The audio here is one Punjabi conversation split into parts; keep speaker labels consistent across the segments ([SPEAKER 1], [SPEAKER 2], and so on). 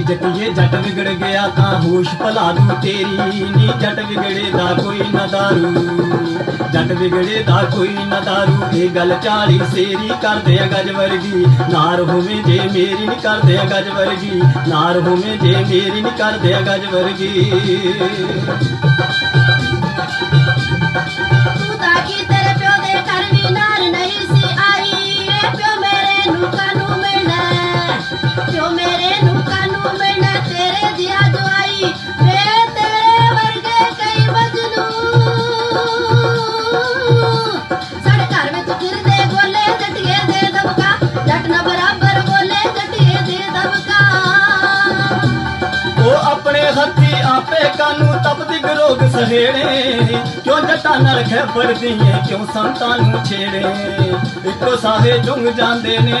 [SPEAKER 1] ਜੱਟੀਏ ਜੱਟ ਵਿਗੜ ਗਿਆ ਤਾਂ ਹੋਸ਼ ਭਲਾ ਦੂ ਤੇਰੀ। ਨੀ ਜੱਟ ਵਿਗੜੇ ਦਾ ਕੋਈ ਨਾ ਦਾਰੂ। ਜੱਟ ਵਿਗੜੇ ਦਾ ਕੋਈ ਨਾ ਦਾਰੂ। ਇਹ ਗੱਲ ਚਾਲੀ ਸੇਰੀ ਕਰਦੇ ਆ ਗੱਜ ਵਰਗੀ। ਨਾਰ ਹੋਵੇ ਜੇ ਮੇਰੀ ਨੀ ਕਰਦੇ ਆ ਗੱਜ ਵਰਗੀ। ਨਾਰ ਹੋਵੇ ਜੇ ਮੇਰੀ ਨੀ ਕਰਦੇ ਆ ਗੱਜ ਵਰਗੀ। ਉਹ ਹੱਥੀ ਆਪੇ ਕਾਨੂੰ ਤਪਦੀ ਗਰੋਗ ਸਹੇੜੇ। ਕਿਉਂ ਜੱਟਾਂ ਨਾਲ ਖੈਬਰਦੀ ਏ ਕਿਉਂ ਸੰਤਾਂ ਨੂੰ ਛੇੜੇ। ਇੱਕੋ ਸਾਹੇ ਜੁੰਗ ਜਾਂਦੇ ਨੇ।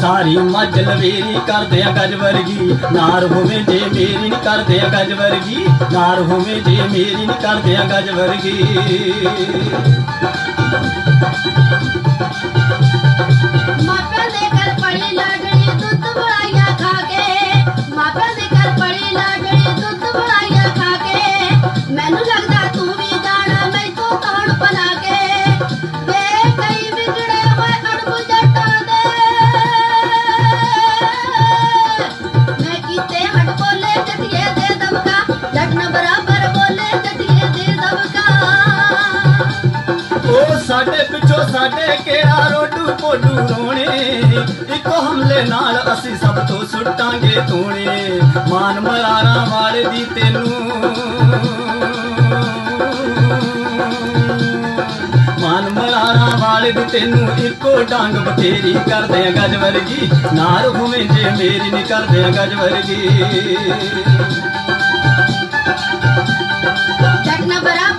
[SPEAKER 1] ਸਾਰੀ ਮੱਜਲ ਲਵੇਰੀ ਕਰਦੇ ਆ ਗੱਜ ਵਰਗੀ, ਨਾਰ ਹੋਵੇ ਜੇ ਮੇਰੀ ਨਹੀਂ ਕਰਦੇ ਆ ਗੱਜ ਵਰਗੀ, ਨਾਰ ਹੋਵੇ ਜੇ ਮੇਰੀ ਨਹੀਂ ਕਰਦੇ ਆ ਗੱਜ ਵਰਗੀ। ਉਹ ਸਾਡੇ ਪਿੱਛੋਂ ਸਾਡੇ ਕਿਹੜਾ ਰੋਡੂ ਪੋਡੂ ਰੋਣੇ? ਇੱਕੋ ਹਮਲੇ ਨਾਲ ਅਸੀਂ ਸਭ ਤੋਂ ਸੁੱਟਾਂਗੇ ਤੂਣੇ ਮਾਨ ਮਲਾਰਾ ਵਾਲੇ ਦੀ ਤੈਨੂੰ। ਮਾਨ ਮਲਾਰਾ ਵਾਲੇ ਤੈਨੂੰ ਇੱਕੋ ਡਾਂਗ ਬਥੇਰੀ ਕਰਦੇ ਆ ਗੱਜ ਵਰਗੀ। ਨਾਰ ਹੋਵੇਂ ਜੇ ਮੇਰੀ ਨਹੀਂ ਕਰਦੇ ਆ ਗੱਜ ਵਰਗੀ।
[SPEAKER 2] ਜੱਟ ਨਾ ਬਰਾਬਰ